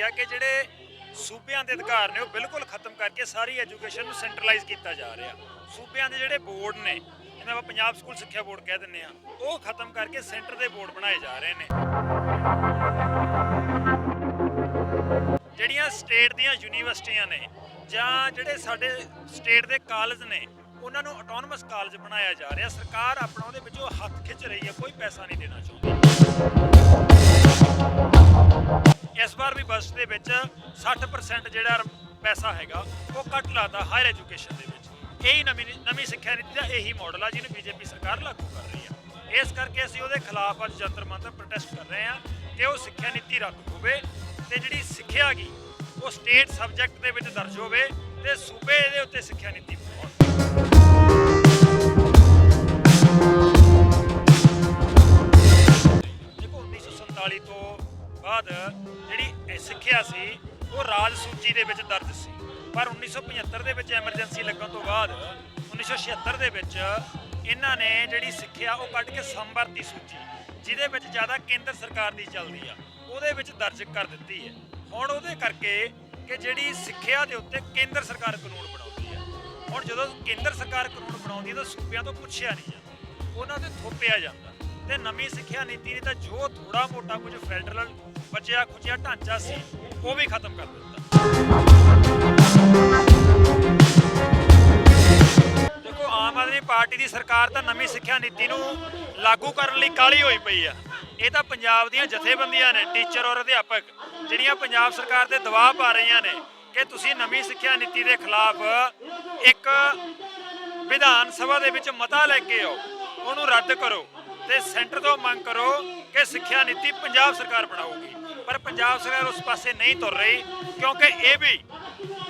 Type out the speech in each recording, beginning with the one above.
ਕੀ ਆ ਕਿ ਜਿਹੜੇ ਸੂਬਿਆਂ ਦੇ ਅਧਿਕਾਰ ਨੇ ਉਹ ਬਿਲਕੁਲ ਖਤਮ ਕਰਕੇ ਸਾਰੀ ਐਜੂਕੇਸ਼ਨ ਨੂੰ ਸੈਂਟਰਲਾਈਜ਼ ਕੀਤਾ ਜਾ ਰਿਹਾ। ਸੂਬਿਆਂ ਦੇ ਜਿਹੜੇ ਬੋਰਡ ਨੇ ਜਿਵੇਂ ਆਪਾਂ ਪੰਜਾਬ ਸਕੂਲ ਸਿੱਖਿਆ ਬੋਰਡ ਕਹਿ ਦਿੰਦੇ ਆ ਉਹ ਖਤਮ ਕਰਕੇ ਸੈਂਟਰ ਦੇ ਬੋਰਡ ਬਣਾਏ ਜਾ ਰਹੇ ਨੇ। ਜਿਹੜੀਆਂ ਸਟੇਟ ਦੀਆਂ ਯੂਨੀਵਰਸਿਟੀਆਂ ਨੇ ਜਾਂ ਜਿਹੜੇ ਸਾਡੇ ਸਟੇਟ ਦੇ ਕਾਲਜ ਨੇ, ਉਹਨਾਂ ਨੂੰ ਆਟੋਨਮਸ ਕਾਲਜ ਬਣਾਇਆ ਜਾ ਰਿਹਾ। ਸਰਕਾਰ ਆਪਣਾ ਉਹਦੇ ਵਿੱਚੋਂ ਹੱਥ ਖਿੱਚ ਰਹੀ ਹੈ, ਕੋਈ ਪੈਸਾ ਨਹੀਂ ਦੇਣਾ ਚਾਹੁੰਦੀ। ਇਸ ਵਾਰ ਵੀ ਬਜਟ ਦੇ ਵਿੱਚ 60% ਜਿਹੜਾ ਪੈਸਾ ਹੈਗਾ, ਉਹ ਕੱਟ ਲਾਤਾ ਹਾਇਰ ਐਜੂਕੇਸ਼ਨ ਦੇ ਵਿੱਚ। ਇਹੀ ਨਵੀਂ ਨਵੀਂ ਸਿੱਖਿਆ ਨੀਤੀ ਦਾ ਇਹੀ ਮਾਡਲ ਆ ਜਿਹਨੂੰ ਬੀਜੇਪੀ ਸਰਕਾਰ ਲਾਗੂ ਕਰ ਰਹੀ ਹੈ ਇਸ ਕਰਕੇ ਅਸੀਂ ਉਹਦੇ ਖਿਲਾਫ ਅੱਜ ਜੰਤਰ ਮੰਤਰ ਪ੍ਰੋਟੈਸਟ ਕਰ ਰਹੇ ਹਾਂ ਕਿ ਉਹ ਸਿੱਖਿਆ ਨੀਤੀ ਰੱਦ ਹੋਵੇ ਤੇ ਜਿਹੜੀ ਸਿੱਖਿਆ ਗਈ ਉਹ ਸਟੇਟ ਸਬਜੈਕਟ ਦੇ ਵਿੱਚ ਦਰਜ ਹੋਵੇ ਤੇ ਸੂਬੇ ਇਹਦੇ ਉੱਤੇ ਸਿੱਖਿਆ ਨੀਤੀ ਬਣਾਉਣ। ਦੇਖੋ 1947 ਤੋਂ ਬਾਅਦ ਜਿਹੜੀ ਸਿੱਖਿਆ ਸੀ, ਉਹ ਰਾਜ ਸੂਚੀ ਦੇ ਵਿੱਚ ਦਰਜ ਸੀ। ਪਰ 1975 ਦੇ ਵਿੱਚ ਐਮਰਜੈਂਸੀ ਲੱਗਣ ਤੋਂ ਬਾਅਦ 1976 ਦੇ ਵਿੱਚ ਇਹਨਾਂ ਨੇ ਜਿਹੜੀ ਸਿੱਖਿਆ, ਉਹ ਕੱਢ ਕੇ ਸੰਵਰਤੀ ਸੂਚੀ, ਜਿਹਦੇ ਵਿੱਚ ਜ਼ਿਆਦਾ ਕੇਂਦਰ ਸਰਕਾਰ ਦੀ ਚੱਲਦੀ ਆ, ਉਹਦੇ ਵਿੱਚ ਦਰਜ ਕਰ ਦਿੱਤੀ ਹੈ। ਹੁਣ ਉਹਦੇ ਕਰਕੇ ਕਿ ਜਿਹੜੀ ਸਿੱਖਿਆ ਦੇ ਉੱਤੇ ਕੇਂਦਰ ਸਰਕਾਰ ਕਾਨੂੰਨ ਬਣਾਉਂਦੀ ਹੈ। ਹੁਣ ਜਦੋਂ ਕੇਂਦਰ ਸਰਕਾਰ ਕਾਨੂੰਨ ਬਣਾਉਂਦੀ ਹੈ, ਤਾਂ ਸੂਬਿਆਂ ਤੋਂ ਪੁੱਛਿਆ ਨਹੀਂ ਜਾਂਦਾ। ਉਹਨਾਂ ਤੇ ਥੋਪਿਆ ਜਾਂਦਾ। ਤੇ ਨਵੀਂ ਸਿੱਖਿਆ ਨੀਤੀ ਨੇ ਤਾਂ ਜੋ ਥੋੜਾ ਮੋਟਾ ਕੁਝ ਫੈਡਰਲ ਬਚਿਆ ਖੁਚਿਆ ਢਾਂਚਾ ਸੀ, ਉਹ ਵੀ ਖਤਮ ਕਰ ਦਿੱਤਾ। ਦੇਖੋ, ਆਮ ਆਦਮੀ ਪਾਰਟੀ ਦੀ ਸਰਕਾਰ ਤਾਂ ਨਵੀਂ ਸਿੱਖਿਆ ਨੀਤੀ ਨੂੰ ਲਾਗੂ ਕਰਨ ਲਈ ਕਾਲੀ ਹੋਈ ਪਈ ਆ। ਇਹ ਤਾਂ ਪੰਜਾਬ ਦੀਆਂ ਜਥੇਬੰਦੀਆਂ ਨੇ, ਟੀਚਰ ਔਰ ਅਧਿਆਪਕ, ਜਿਹੜੀਆਂ ਪੰਜਾਬ ਸਰਕਾਰ ਤੇ ਦਬਾਅ ਪਾ ਰਹੀਆਂ ਨੇ ਕਿ ਤੁਸੀਂ ਨਵੀਂ ਸਿੱਖਿਆ ਨੀਤੀ ਦੇ ਖਿਲਾਫ ਇੱਕ ਵਿਧਾਨ ਸਭਾ ਦੇ ਵਿੱਚ ਮਤਾ ਲੈ ਕੇ ਆਓ, ਉਹਨੂੰ ਰੱਦ ਕਰੋ ਤੇ ਸੈਂਟਰ ਤੋਂ ਮੰਗ ਕਰੋ ਕਿ ਸਿੱਖਿਆ ਨੀਤੀ ਪੰਜਾਬ ਸਰਕਾਰ ਬਣਾਊਗੀ। ਪਰ ਪੰਜਾਬ ਸਰਕਾਰ ਉਸ ਪਾਸੇ ਨਹੀਂ ਤੁਰ ਰਹੀ, ਕਿਉਂਕਿ ਇਹ ਵੀ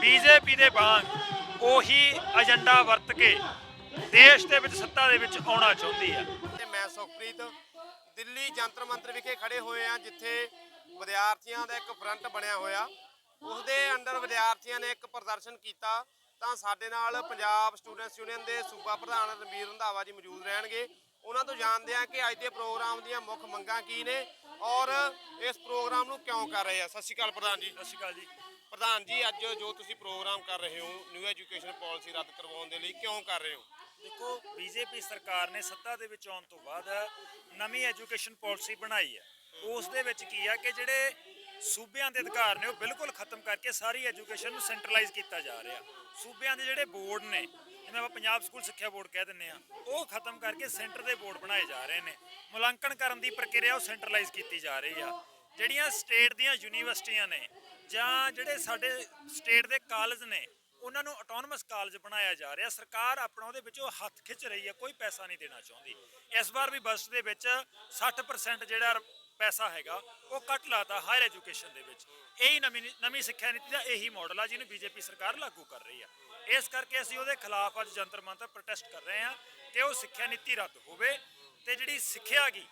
ਬੀਜੇਪੀ ਦੇ ਵਾਂਗ ਉਹੀ ਏਜੰਡਾ ਵਰਤ ਕੇ ਦੇਸ਼ ਦੇ ਵਿੱਚ ਸੱਤਾ ਦੇ ਵਿੱਚ ਆਉਣਾ ਚਾਹੁੰਦੀ ਹੈ। ਤੇ ਮੈਂ ਸੁਖਪ੍ਰੀਤ, ਦਿੱਲੀ ਜੰਤਰ ਮੰਤਰ ਵਿਖੇ ਖੜੇ ਹੋਏ ਆ ਜਿੱਥੇ ਵਿਦਿਆਰਥੀਆਂ ਦਾ ਇੱਕ ਫਰੰਟ ਬਣਿਆ ਹੋਇਆ। ਉਸ ਦੇ ਅੰਡਰ ਵਿਦਿਆਰਥੀਆਂ ਨੇ ਇੱਕ ਪ੍ਰਦਰਸ਼ਨ ਕੀਤਾ, ਤਾਂ ਸਾਡੇ ਨਾਲ ਪੰਜਾਬ ਸਟੂਡੈਂਟਸ ਯੂਨੀਅਨ ਦੇ ਸੂਬਾ ਪ੍ਰਧਾਨ ਰਣਬੀਰ ਰੰਧਾਵਾ ਜੀ ਮੌਜੂਦ ਰਹਿਣਗੇ। ਉਹਨਾਂ ਤੋਂ ਜਾਣਦੇ ਆ ਕਿ ਅੱਜ ਦੇ ਪ੍ਰੋਗਰਾਮ ਦੀਆਂ ਮੁੱਖ ਮੰਗਾਂ ਕੀ ਨੇ। ਔਰ ਇਸ ਪ੍ਰੋਗਰਾਮ ਨੂੰ ਕਿਉਂ ਕਰ ਰਹੇ ਆ? ਸਤਿ ਸ਼੍ਰੀ ਅਕਾਲ ਪ੍ਰਧਾਨ ਜੀ। ਸਤਿ ਸ਼੍ਰੀ ਅਕਾਲ ਜੀ। ਪ੍ਰਧਾਨ ਜੀ ਅੱਜ ਜੋ ਤੁਸੀਂ ਪ੍ਰੋਗਰਾਮ ਕਰ ਰਹੇ ਹੋ ਨਿਊ ਐਜੂਕੇਸ਼ਨ ਪਾਲਿਸੀ ਰੱਦ ਕਰਵਾਉਣ ਦੇ ਲਈ ਕਿਉਂ ਕਰ ਰਹੇ ਹੋ? ਦੇਖੋ ਬੀਜੇਪੀ ਸਰਕਾਰ ਨੇ ਸੱਤਾ ਦੇ ਵਿੱਚ ਆਉਣ ਤੋਂ ਬਾਅਦ ਨਵੀਂ ਐਜੂਕੇਸ਼ਨ ਪਾਲਿਸੀ ਬਣਾਈ ਹੈ। ਉਸ ਦੇ ਵਿੱਚ ਕੀ ਆ ਕਿ ਜਿਹੜੇ ਸੂਬਿਆਂ ਦੇ ਅਧਿਕਾਰ ਨੇ ਉਹ ਬਿਲਕੁਲ ਖਤਮ ਕਰਕੇ ਸਾਰੀ ਐਜੂਕੇਸ਼ਨ ਨੂੰ ਸੈਂਟਰਲਾਈਜ਼ ਕੀਤਾ ਜਾ ਰਿਹਾ। ਸੂਬਿਆਂ ਦੇ ਜਿਹੜੇ ਬੋਰਡ ਨੇ ਜਿਵੇਂ ਆਪਾਂ ਪੰਜਾਬ ਸਕੂਲ ਸਿੱਖਿਆ ਬੋਰਡ ਕਹਿ ਦਿੰਦੇ ਆ ਉਹ ਖਤਮ ਕਰਕੇ ਸੈਂਟਰ ਦੇ ਬੋਰਡ ਬਣਾਏ ਜਾ ਰਹੇ ਨੇ। ਮੁਲਾਂਕਣ ਕਰਨ ਦੀ ਪ੍ਰਕਿਰਿਆ ਉਹ ਸੈਂਟਰਲਾਈਜ਼ ਕੀਤੀ ਜਾ ਰਹੀ ਆ। ਜਿਹੜੀਆਂ ਸਟੇਟ ਦੀਆਂ ਯੂਨੀਵਰਸਿਟੀਆਂ ਨੇ ਜਾਂ ਜਿਹੜੇ ਸਾਡੇ ਸਟੇਟ ਦੇ ਕਾਲਜ ਨੇ, ਉਹਨਾਂ ਨੂੰ ਆਟੋਨਮਸ ਕਾਲਜ ਬਣਾਇਆ ਜਾ ਰਿਹਾ। ਸਰਕਾਰ ਆਪਣਾ ਉਹਦੇ ਵਿੱਚੋਂ ਹੱਥ ਖਿੱਚ ਰਹੀ ਹੈ ਕੋਈ ਪੈਸਾ ਨਹੀਂ ਦੇਣਾ ਚਾਹੁੰਦੀ। ਇਸ ਵਾਰ ਵੀ ਬਜਟ ਦੇ ਵਿੱਚ 60% ਜਿਹੜਾ ਪੈਸਾ ਹੈਗਾ, ਉਹ ਕੱਟ ਲਾਤਾ ਹਾਇਰ ਐਜੂਕੇਸ਼ਨ ਦੇ ਵਿੱਚ। ਇਹੀ ਨਵੀਂ ਨਵੀਂ ਸਿੱਖਿਆ ਨੀਤੀ ਦਾ ਇਹੀ ਮਾਡਲ ਆ, ਜਿਹਨੂੰ ਬੀਜੇਪੀ ਸਰਕਾਰ ਲਾਗੂ ਕਰ ਰਹੀ ਆ। ਇਸ ਕਰਕੇ ਅਸੀਂ ਉਹਦੇ ਖਿਲਾਫ ਅੱਜ ਜੰਤਰ ਮੰਤਰ ਪ੍ਰੋਟੈਸਟ ਕਰ ਰਹੇ ਹਾਂ ਕਿ ਉਹ ਸਿੱਖਿਆ ਨੀਤੀ ਰੱਦ ਹੋਵੇ ਤੇ ਜਿਹੜੀ ਸਿੱਖਿਆ ਗਈ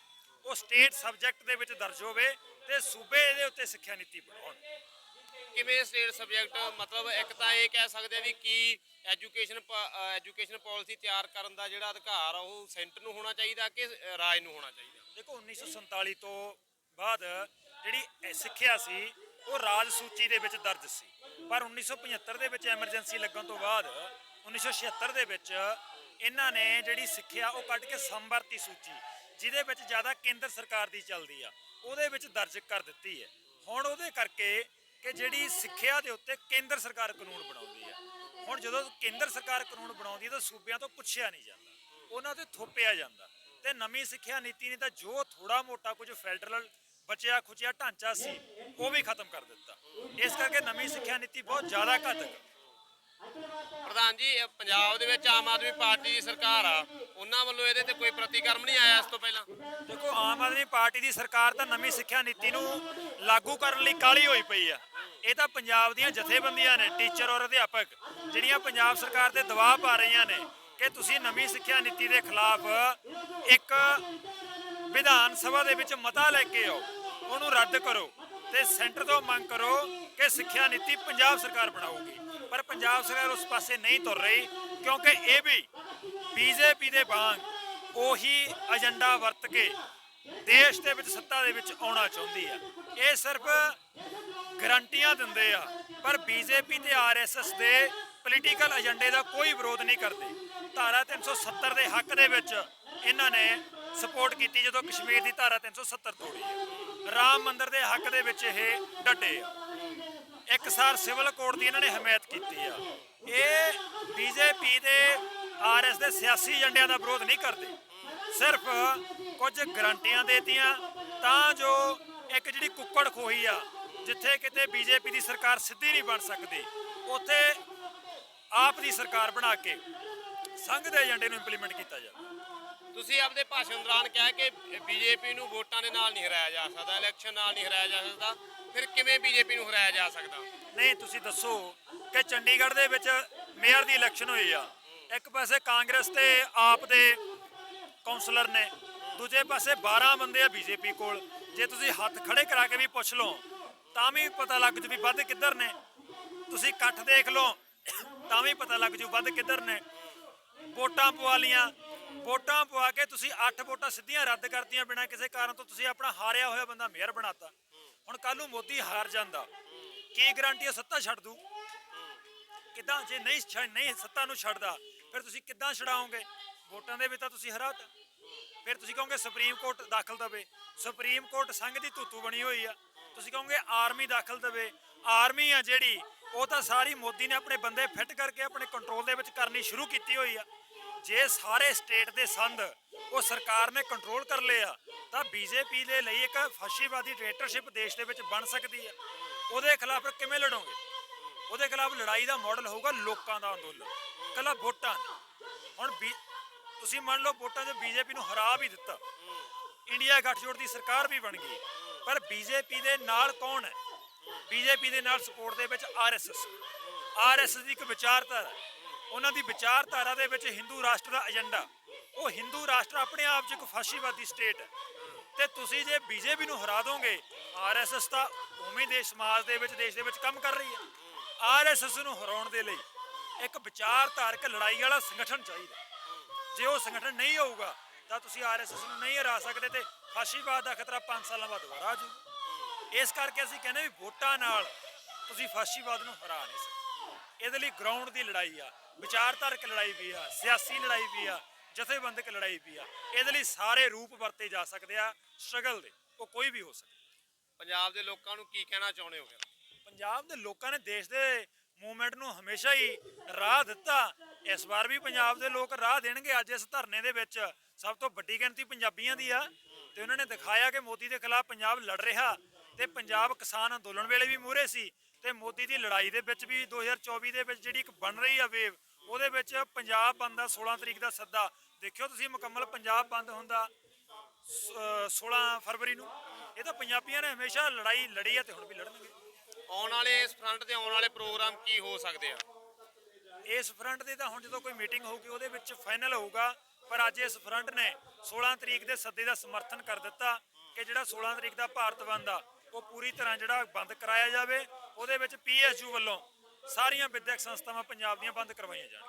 ਉਹ ਸਟੇਟ ਸਬਜੈਕਟ ਦੇ ਵਿੱਚ ਦਰਜ ਹੋਵੇ ਤੇ ਸੂਬੇ ਦੇ ਉੱਤੇ ਸਿੱਖਿਆ ਨੀਤੀ ਬਣਾਉਣ। ਕਿਵੇਂ ਸਟੇਟ ਸਬਜੈਕਟ ਮਤਲਬ ਇੱਕ ਤਾਂ ਇਹ ਕਹਿ ਸਕਦੇ ਆ ਵੀ ਕੀ ਐਜੂਕੇਸ਼ਨ ਐਜੂਕੇਸ਼ਨ ਪਾਲਿਸੀ ਤਿਆਰ ਕਰਨ ਦਾ ਜਿਹੜਾ ਅਧਿਕਾਰ ਆ, ਉਹ ਸੈਂਟਰ ਨੂੰ ਹੋਣਾ ਚਾਹੀਦਾ ਕਿ ਰਾਜ ਨੂੰ ਹੋਣਾ ਚਾਹੀਦਾ? ਦੇਖੋ 1947 ਤੋਂ ਬਾਅਦ ਜਿਹੜੀ ਸਿੱਖਿਆ ਸੀ, ਉਹ ਰਾਜ ਸੂਚੀ ਦੇ ਵਿੱਚ ਦਰਜ ਸੀ। ਪਰ 1975 ਦੇ ਵਿੱਚ ਐਮਰਜੈਂਸੀ ਲੱਗਣ ਤੋਂ ਬਾਅਦ 1976 ਦੇ ਵਿੱਚ ਇਹਨਾਂ ਨੇ ਜਿਹੜੀ ਸਿੱਖਿਆ, ਉਹ ਕੱਢ ਕੇ ਸੰਵਰਤੀ ਸੂਚੀ, ਜਿਹਦੇ ਵਿੱਚ ਜ਼ਿਆਦਾ ਕੇਂਦਰ ਸਰਕਾਰ ਦੀ ਚੱਲਦੀ ਆ, ਉਹਦੇ ਵਿੱਚ ਦਰਜ ਕਰ ਦਿੱਤੀ ਹੈ। ਹੁਣ ਉਹਦੇ ਕਰਕੇ ਕਿ ਜਿਹੜੀ ਸਿੱਖਿਆ ਦੇ ਉੱਤੇ ਕੇਂਦਰ ਸਰਕਾਰ ਕਾਨੂੰਨ ਬਣਾਉਂਦੀ ਹੈ ਹੁਣ ਜਦੋਂ ਕੇਂਦਰ ਸਰਕਾਰ ਕਾਨੂੰਨ ਬਣਾਉਂਦੀ ਹੈ, ਤਾਂ ਸੂਬਿਆਂ ਤੋਂ ਪੁੱਛਿਆ ਨਹੀਂ ਜਾਂਦਾ। ਉਹਨਾਂ ਤੇ ਥੋਪਿਆ ਜਾਂਦਾ। ਤੇ ਨਵੀਂ ਸਿੱਖਿਆ ਨੀਤੀ ਨੇ ਤਾਂ ਜੋ ਥੋੜਾ ਮੋਟਾ ਕੁਝ ਫੈਡਰਲ ਬਚਿਆ ਖੁਚਿਆ ਢਾਂਚਾ ਸੀ ਉਹ ਵੀ ਖਤਮ ਕਰ ਦਿੱਤਾ। ਇਸ ਕਰਕੇ ਨਵੀਂ ਸਿੱਖਿਆ ਨੀਤੀ ਬਹੁਤ ਜ਼ਿਆਦਾ ਘਾਤਕ ਹੈ। ਪ੍ਰਧਾਨ ਜੀ ਇਹ ਪੰਜਾਬ ਦੇ ਵਿੱਚ ਆਮ ਆਦਮੀ ਪਾਰਟੀ ਦੀ ਸਰਕਾਰ ਆ ਉਹਨਾਂ ਵੱਲੋਂ ਇਹਦੇ ਤੇ ਕੋਈ ਪ੍ਰਤੀਕਰਮ ਨਹੀਂ ਆਇਆ ਇਸ ਤੋਂ ਪਹਿਲਾਂ? ਦੇਖੋ ਆਮ ਆਦਮੀ ਪਾਰਟੀ ਦੀ ਸਰਕਾਰ ਤਾਂ ਨਵੀਂ ਸਿੱਖਿਆ ਨੀਤੀ ਨੂੰ ਲਾਗੂ ਕਰਨ ਲਈ ਕਾਲੀ ਹੋਈ ਪਈ ਆ। ਇਹ ਤਾਂ ਪੰਜਾਬ ਦੀਆਂ ਜਥੇਬੰਦੀਆਂ ਨੇ ਟੀਚਰ ਔਰ ਅਧਿਆਪਕ ਜਿਹੜੀਆਂ ਪੰਜਾਬ ਸਰਕਾਰ ਤੇ ਦਬਾਅ ਪਾ ਰਹੀਆਂ ਨੇ ਕਿ ਤੁਸੀਂ ਨਵੀਂ ਸਿੱਖਿਆ ਨੀਤੀ ਦੇ ਖਿਲਾਫ ਇੱਕ ਵਿਧਾਨ ਸਭਾ ਦੇ ਵਿੱਚ ਮਤਾ ਲੈ ਕੇ ਆਓ, ਉਹਨੂੰ ਰੱਦ ਕਰੋ ਤੇ ਸੈਂਟਰ ਤੋਂ ਮੰਗ ਕਰੋ ਕਿ ਸਿੱਖਿਆ ਨੀਤੀ ਪੰਜਾਬ ਸਰਕਾਰ ਬਣਾਊਗੀ। ਪਰ ਪੰਜਾਬ ਸਰਕਾਰ ਉਸ ਪਾਸੇ ਨਹੀਂ ਤੁਰ ਰਹੀ, ਕਿਉਂਕਿ ਇਹ ਵੀ ਬੀਜੇਪੀ ਦੇ ਵਾਂਗ ਉਹੀ ਏਜੰਡਾ ਵਰਤ ਕੇ ਦੇਸ਼ ਦੇ ਵਿੱਚ ਸੱਤਾ ਦੇ ਵਿੱਚ ਆਉਣਾ ਚਾਹੁੰਦੀ ਆ ਇਹ ਸਿਰਫ ਗਰੰਟੀਆਂ ਦਿੰਦੇ ਆ, ਪਰ ਬੀਜੇਪੀ ਤੇ ਆਰਐਸਐਸ ਦੇ ਪੋਲੀਟੀਕਲ ਏਜੰਡੇ ਦਾ ਕੋਈ ਵਿਰੋਧ ਨਹੀਂ ਕਰਦੇ। ਧਾਰਾ 370 ਦੇ ਹੱਕ ਦੇ ਵਿੱਚ ਇਹਨਾਂ ਨੇ ਸਪੋਰਟ ਕੀਤੀ ਜਦੋਂ ਕਸ਼ਮੀਰ ਦੀ ਧਾਰਾ 370 ਤੋੜੀ ਹੈ। ਰਾਮ ਮੰਦਿਰ ਦੇ ਹੱਕ ਦੇ ਵਿੱਚ ਇਹ ਡਟੇ ਆ। ਇੱਕ ਸਾਰ ਸਿਵਲ ਕੋਡ ਦੀ ਇਹਨਾਂ ਨੇ ਹਮਾਇਤ ਕੀਤੀ ਆ। ਇਹ ਬੀਜੇਪੀ ਦੇ ਆਰਐਸ ਦੇ ਸਿਆਸੀ ਏਜੰਡਿਆਂ ਦਾ ਵਿਰੋਧ ਨਹੀਂ ਕਰਦੇ। ਸਿਰਫ ਕੁਝ ਗਰੰਟੀਆਂ ਦੇਤੀਆਂ, ਤਾਂ ਜੋ ਇੱਕ ਜਿਹੜੀ ਕੁੱਕੜ ਖੋਹੀ ਆ, ਜਿੱਥੇ ਕਿਤੇ ਬੀਜੇਪੀ ਦੀ ਸਰਕਾਰ ਸਿੱਧੀ ਨਹੀਂ ਬਣ ਸਕਦੀ, ਉੱਥੇ ਆਪ ਦੀ ਸਰਕਾਰ ਬਣਾ ਕੇ ਸੰਘ ਦੇ ਏਜੰਡੇ ਨੂੰ ਇੰਪਲੀਮੈਂਟ ਕੀਤਾ ਜਾਵੇ। ਤੁਸੀਂ ਆਪਦੇ ਭਾਸ਼ਣ ਦੌਰਾਨ ਕਿਹਾ ਕਿ ਬੀਜੇਪੀ ਨੂੰ ਵੋਟਾਂ ਦੇ ਨਾਲ ਨਹੀਂ ਹਰਾਇਆ ਜਾ ਸਕਦਾ ਇਲੈਕਸ਼ਨ ਨਾਲ ਨਹੀਂ ਹਰਾਇਆ ਜਾ ਸਕਦਾ। ਫਿਰ ਕਿਵੇਂ ਬੀਜੇਪੀ ਨੂੰ ਹਰਾਇਆ ਜਾ ਸਕਦਾ? ਨਹੀਂ ਤੁਸੀਂ ਦੱਸੋ ਕਿ ਚੰਡੀਗੜ੍ਹ ਦੇ ਵਿੱਚ ਮੇਅਰ ਦੀ ਇਲੈਕਸ਼ਨ ਹੋਈ ਆ। ਇੱਕ ਪਾਸੇ ਕਾਂਗਰਸ ਤੇ ਆਪ ਦੇ ਕਾਉਂਸਲਰ ਨੇ ਦੂਜੇ ਪਾਸੇ 12 ਬੰਦੇ ਆ ਬੀਜੇਪੀ ਕੋਲ। ਜੇ ਤੁਸੀਂ ਹੱਥ ਖੜੇ ਕਰਾ ਕੇ ਵੀ ਪੁੱਛ ਲਓ ਤਾਂ ਵੀ ਪਤਾ ਲੱਗ ਜੂ ਵੀ ਵੱਧ ਕਿੱਧਰ ਨੇ। ਤੁਸੀਂ ਇਕੱਠ ਦੇਖ ਲਓ ਤਾਂ ਵੀ ਪਤਾ ਲੱਗ ਜੂ ਵੱਧ ਕਿੱਧਰ ਨੇ। ਵੋਟਾਂ ਪਵਾ ਲੀਆਂ ਵੋਟਾਂ ਪਵਾ ਕੇ ਤੁਸੀਂ 8 ਵੋਟਾਂ ਸਿੱਧੀਆਂ ਰੱਦ ਕਰਤੀਆਂ ਬਿਨਾਂ ਕਿਸੇ ਕਾਰਨ ਤੋਂ ਤੁਸੀਂ ਆਪਣਾ ਹਾਰਿਆ ਹੋਇਆ ਬੰਦਾ ਮੇਅਰ ਬਣਾਤਾ। ਹੁਣ ਕੱਲ ਨੂੰ ਮੋਦੀ ਹਾਰ ਜਾਂਦਾ। ਕੀ ਗਾਰੰਟੀ ਹੈ ਸੱਤਾ ਛੱਡ ਦੂ? ਕਿੱਦਾਂ ਜੇ ਨਹੀਂ ਛੱਡ ਨਹੀਂ ਸੱਤਾ ਨੂੰ ਛੱਡਦਾ, ਫਿਰ ਤੁਸੀਂ ਕਿੱਦਾਂ ਛਡਾਓਗੇ? ਵੋਟਾਂ ਦੇ ਵਿੱਚ ਤਾਂ ਤੁਸੀਂ ਹਰਾਤਾ ਫਿਰ ਤੁਸੀਂ ਕਹੋਗੇ ਸੁਪਰੀਮ ਕੋਰਟ ਦਾਖਲ ਦਵੇ। ਸੁਪਰੀਮ ਕੋਰਟ ਸੰਘ ਦੀ ਧੂਤੂ ਬਣੀ ਹੋਈ ਆ। ਤੁਸੀਂ ਕਹੋਗੇ ਆਰਮੀ ਦਾਖਲ ਦਵੇ। ਆਰਮੀ ਆ ਜਿਹੜੀ, ਉਹ ਤਾਂ ਸਾਰੀ ਮੋਦੀ ਨੇ ਆਪਣੇ ਬੰਦੇ ਫਿੱਟ ਕਰਕੇ ਆਪਣੇ ਕੰਟਰੋਲ ਦੇ ਵਿੱਚ ਕਰਨੀ ਸ਼ੁਰੂ ਕੀਤੀ ਹੋਈ ਆ। ਜੇ ਸਾਰੇ ਸਟੇਟ ਦੇ ਸੰਦ ਉਹ ਸਰਕਾਰ ਨੇ ਕੰਟਰੋਲ ਕਰ ਲਿਆ ਤਾਂ ਬੀਜੇਪੀ ਦੇ ਲਈ ਇੱਕ ਫਾਸ਼ੀਵਾਦੀ ਡਿਕਟੇਟਰਸ਼ਿਪ ਦੇਸ਼ ਦੇ ਵਿੱਚ ਬਣ ਸਕਦੀ ਆ। ਉਹਦੇ ਖਿਲਾਫ ਕਿਵੇਂ ਲੜੋਗੇ? ਉਹਦੇ ਖਿਲਾਫ ਲੜਾਈ ਦਾ ਮਾਡਲ ਹੋਊਗਾ ਲੋਕਾਂ ਦਾ ਅੰਦੋਲਨ ਕੱਲਾ ਵੋਟਾਂ ਹੁਣ ਬੀ ਤੁਸੀਂ ਮੰਨ ਲਓ ਵੋਟਾਂ 'ਚ ਬੀਜੇਪੀ ਨੂੰ ਹਰਾ ਵੀ ਦਿੱਤਾ। ਇੰਡੀਆ ਗੱਠਜੋੜ ਦੀ ਸਰਕਾਰ ਵੀ ਬਣ ਗਈ। ਪਰ ਬੀਜੇਪੀ ਦੇ ਨਾਲ ਕੌਣ ਹੈ? ਬੀਜੇਪੀ ਦੇ ਨਾਲ ਸਪੋਰਟ ਦੇ ਵਿੱਚ ਆਰਐਸਐਸ ਆਰਐਸਐਸ ਦੀ ਇੱਕ ਵਿਚਾਰਧਾਰਾ ਉਹਨਾਂ ਦੀ ਵਿਚਾਰਧਾਰਾ ਦੇ ਵਿੱਚ ਹਿੰਦੂ ਰਾਸ਼ਟਰ ਦਾ ਏਜੰਡਾ। ਉਹ ਹਿੰਦੂ ਰਾਸ਼ਟਰ ਆਪਣੇ ਆਪ 'ਚ ਇੱਕ ਫਾਸ਼ੀਵਾਦੀ ਸਟੇਟ ਹੈ। ਤੇ ਤੁਸੀਂ ਜੇ ਬੀਜੇਪੀ ਨੂੰ ਹਰਾ ਦੋਗੇ ਆਰਐਸਐਸ ਤਾਂ ਉਵੇਂ ਦੇ ਸਮਾਜ ਦੇ ਵਿੱਚ, ਦੇਸ਼ ਦੇ ਵਿੱਚ ਕੰਮ ਕਰ ਰਹੀ ਹੈ। ਆਰਐਸਐਸ ਨੂੰ ਹਰਾਉਣ ਦੇ ਲਈ ਇੱਕ ਵਿਚਾਰਧਾਰਕ ਲੜਾਈ ਵਾਲਾ ਸੰਗਠਨ ਚਾਹੀਦਾ ਜੇ ਉਹ ਸੰਗਠਨ ਨਹੀਂ ਹੋਊਗਾ, ਤਾਂ ਤੁਸੀਂ ਆਰਐਸਐਸ ਨੂੰ ਨਹੀਂ ਹਰਾ ਸਕਦੇ ਤੇ ਫਾਸ਼ੀਵਾਦ ਦਾ ਖਤਰਾ 5 ਸਾਲਾਂ ਬਾਅਦ ਦੁਬਾਰਾ ਆ ਜਾਊ ਇਸ ਕਰਕੇ ਅਸੀਂ ਕਹਿੰਦੇ ਵੀ ਵੋਟਾਂ ਨਾਲ ਤੁਸੀਂ ਫਾਸ਼ੀਵਾਦ ਨੂੰ ਹਰਾ ਨਹੀਂ ਸਕਦੇ। ਇਹਦੇ ਲਈ ਗਰਾਊਂਡ ਦੀ ਲੜਾਈ ਆ ਵਿਚਾਰਧਾਰਕ ਲੜਾਈ ਵੀ ਆ ਸਿਆਸੀ ਲੜਾਈ ਵੀ ਆ ਜਥੇਬੰਦਕ ਲੜਾਈ ਵੀ ਆ। ਇਹਦੇ ਲਈ ਸਾਰੇ ਰੂਪ ਵਰਤੇ ਜਾ ਸਕਦੇ ਆ ਸਟਰਗਲ ਦੇ ਉਹ ਕੋਈ ਵੀ ਹੋ ਸਕਦਾ ਪੰਜਾਬ ਦੇ ਲੋਕਾਂ ਨੂੰ ਕੀ ਕਹਿਣਾ ਚਾਹੁੰਦੇ ਹੋ ਪੰਜਾਬ ਦੇ ਲੋਕਾਂ ਨੇ ਦੇਸ਼ ਦੇ ਮੂਵਮੈਂਟ ਨੂੰ ਹਮੇਸ਼ਾ ਹੀ ਰਾਹ ਦਿੱਤਾ। ਇਸ ਵਾਰ ਵੀ ਪੰਜਾਬ ਦੇ ਲੋਕ ਰਾਹ ਦੇਣਗੇ ਅੱਜ ਇਸ ਧਰਨੇ ਦੇ ਵਿੱਚ। ਸਭ ਤੋਂ ਵੱਡੀ ਗਿਣਤੀ ਪੰਜਾਬੀਆਂ ਦੀ ਆ। ਤੇ ਉਹਨਾਂ ਨੇ ਦਿਖਾਇਆ ਕਿ ਮੋਦੀ ਦੇ ਖਿਲਾਫ ਪੰਜਾਬ ਲੜ ਰਿਹਾ। ਤੇ ਪੰਜਾਬ ਕਿਸਾਨ ਅੰਦੋਲਨ ਵੇਲੇ ਵੀ ਮੂਹਰੇ ਸੀ। ਤੇ ਮੋਦੀ ਦੀ ਲੜਾਈ ਦੇ ਵਿੱਚ ਵੀ 2024 ਦੇ ਵਿੱਚ ਜਿਹੜੀ ਇੱਕ ਬਣ ਰਹੀ ਆ ਵੇਵ ਉਹਦੇ ਵਿੱਚ ਪੰਜਾਬ ਬੰਦ ਦਾ 16 ਤਰੀਕ ਦਾ ਸੱਦਾ। ਦੇਖਿਓ ਤੁਸੀਂ ਮੁਕੰਮਲ ਪੰਜਾਬ ਬੰਦ ਹੁੰਦਾ ਸ- ਅਹ 16 ਫਰਵਰੀ ਨੂੰ। ਇਹ ਤਾਂ ਪੰਜਾਬੀਆਂ ਨੇ ਹਮੇਸ਼ਾ ਲੜਾਈ ਲੜੀ ਆ ਤੇ ਹੁਣ ਵੀ ਲੜਨਗੇ। ਆਉਣ ਵਾਲੇ ਇਸ ਫਰੰਟ ਤੇ ਆਉਣ ਵਾਲੇ ਪ੍ਰੋਗਰਾਮ ਕੀ ਹੋ ਸਕਦੇ ਆ? ਇਸ ਫਰੰਟ ਦੇ ਤਾਂ ਹੁਣ ਜਦੋਂ ਕੋਈ ਮੀਟਿੰਗ ਹੋਊਗੀ ਉਹਦੇ ਵਿੱਚ ਫਾਈਨਲ ਹੋਊਗਾ। ਪਰ ਅੱਜ ਇਸ ਫਰੰਟ ਨੇ 16 ਤਰੀਕ ਦੇ ਸੱਦੇ ਦਾ ਸਮਰਥਨ ਕਰ ਦਿੱਤਾ ਕਿ ਜਿਹੜਾ 16 ਤਰੀਕ ਦਾ ਭਾਰਤ ਬੰਦ ਆ ਉਹ ਪੂਰੀ ਤਰ੍ਹਾਂ ਜਿਹੜਾ ਬੰਦ ਕਰਾਇਆ ਜਾਵੇ। ਉਹਦੇ ਵਿੱਚ ਪੀਐਸਯੂ ਵੱਲੋਂ ਸਾਰੀਆਂ ਵਿਦਿਅਕ ਸੰਸਥਾਵਾਂ ਪੰਜਾਬ ਦੀਆਂ ਬੰਦ ਕਰਵਾਈਆਂ ਜਾਣ।